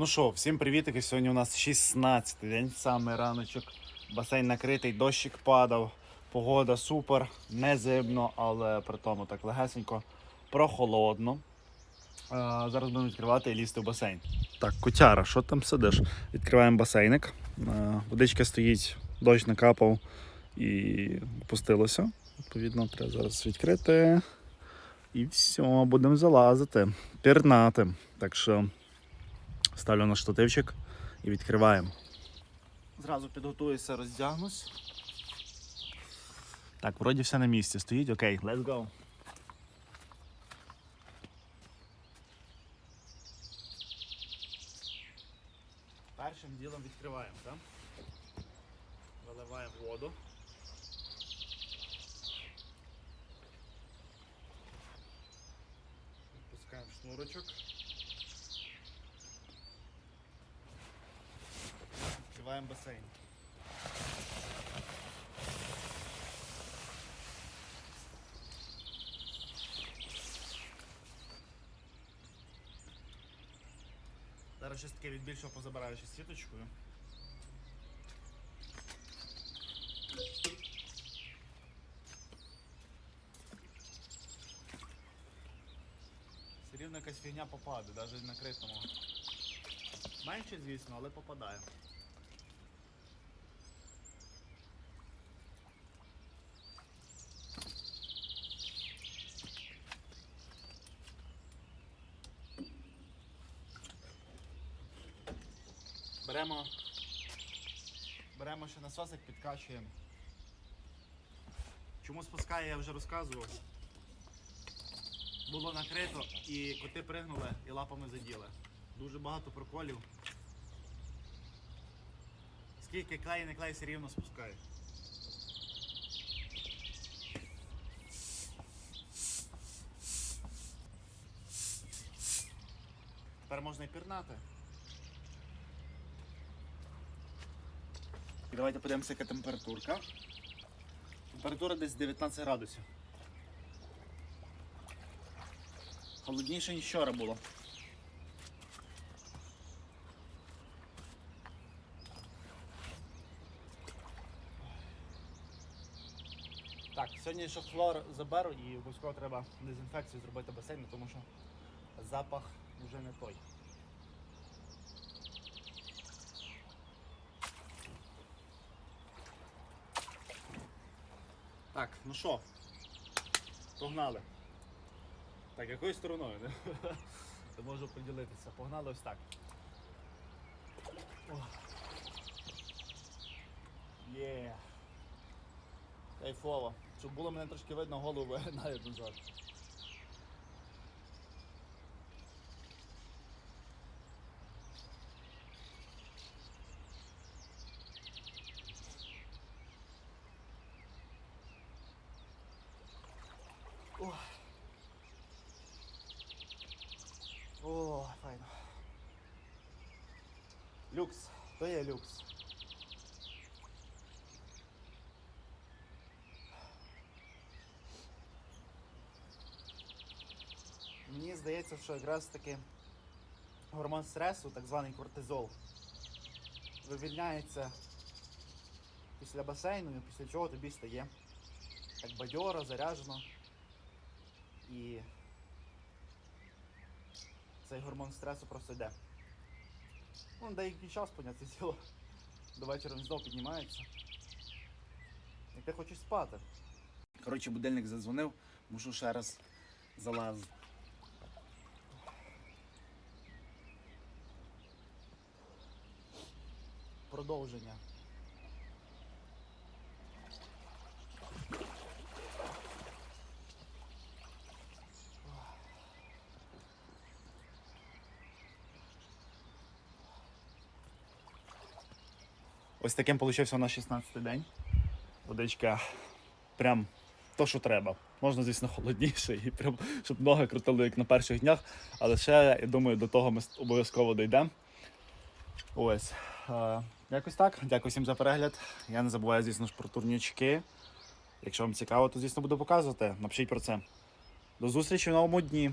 Ну що, всім привітики. Сьогодні у нас 16 й день, саме раночок. Басейн накритий, дощик падав, погода супер, не зимно, але при тому так легесенько, прохолодно. А, зараз будемо відкривати і лізти в басейн. Так, котяра, що там сидиш? Відкриваємо басейник. А, водичка стоїть, дощ накапав і опустилося. Відповідно, треба зараз відкрити. І все, будемо залазити, пірнати. Так що ставлю на штативчик і відкриваємо. Зразу підготуюся, роздягнусь. Так, вроді все на місці стоїть. Окей, let's go. Першим ділом відкриваємо, так? Виливаємо воду. Відпускаємо шнурочок. Відкриваємо басейн. Зараз щось таке від більшого позабираю ще сіточкою. Все рівно якась фігня попаде, навіть на критому. Менше, звісно, але попадає. Беремо, беремо ще насосик, підкачуємо. Чому спускає, я вже розказував. Було накрито і коти пригнули і лапами заділи. Дуже багато проколів. Скільки клей не клей все рівно спускає. Тепер можна і пірнати. Давайте подивимося, яка температурка. Температура десь 19 градусів. Холодніше, ніж вчора було. Так, сьогодні ще хлор заберу і обов'язково треба дезінфекцію зробити басейну, тому що запах вже не той. Так, ну що, погнали. Так, якою стороною? Не? Можу поділитися. Погнали ось так. Є. Кайфово. Щоб було мене трошки видно, голову вигинаю назад. О. О, файно. Люкс, то є люкс. Мені здається, що якраз таки гормон стресу, так званий кортизол, вивільняється після басейну, після чого тобі стає так бадьоро, заряджено. І цей гормон стресу просто йде. Ну, деякий час, поняття діло. До вечора він знову піднімається. І ти хочеш спати. Коротше, будильник задзвонив, мушу ще раз залазити. Продовження. Ось таким получився у нас 16 день. Водичка прям то, що треба. Можна, звісно, холодніше і прям, щоб ноги крутили як на перших днях. Але ще, я думаю, до того ми обов'язково дійдемо. Ось. Е, якось так. Дякую всім за перегляд. Я не забуваю, звісно ж, про турнічки. Якщо вам цікаво, то звісно буду показувати. Напишіть про це. До зустрічі в новому дні.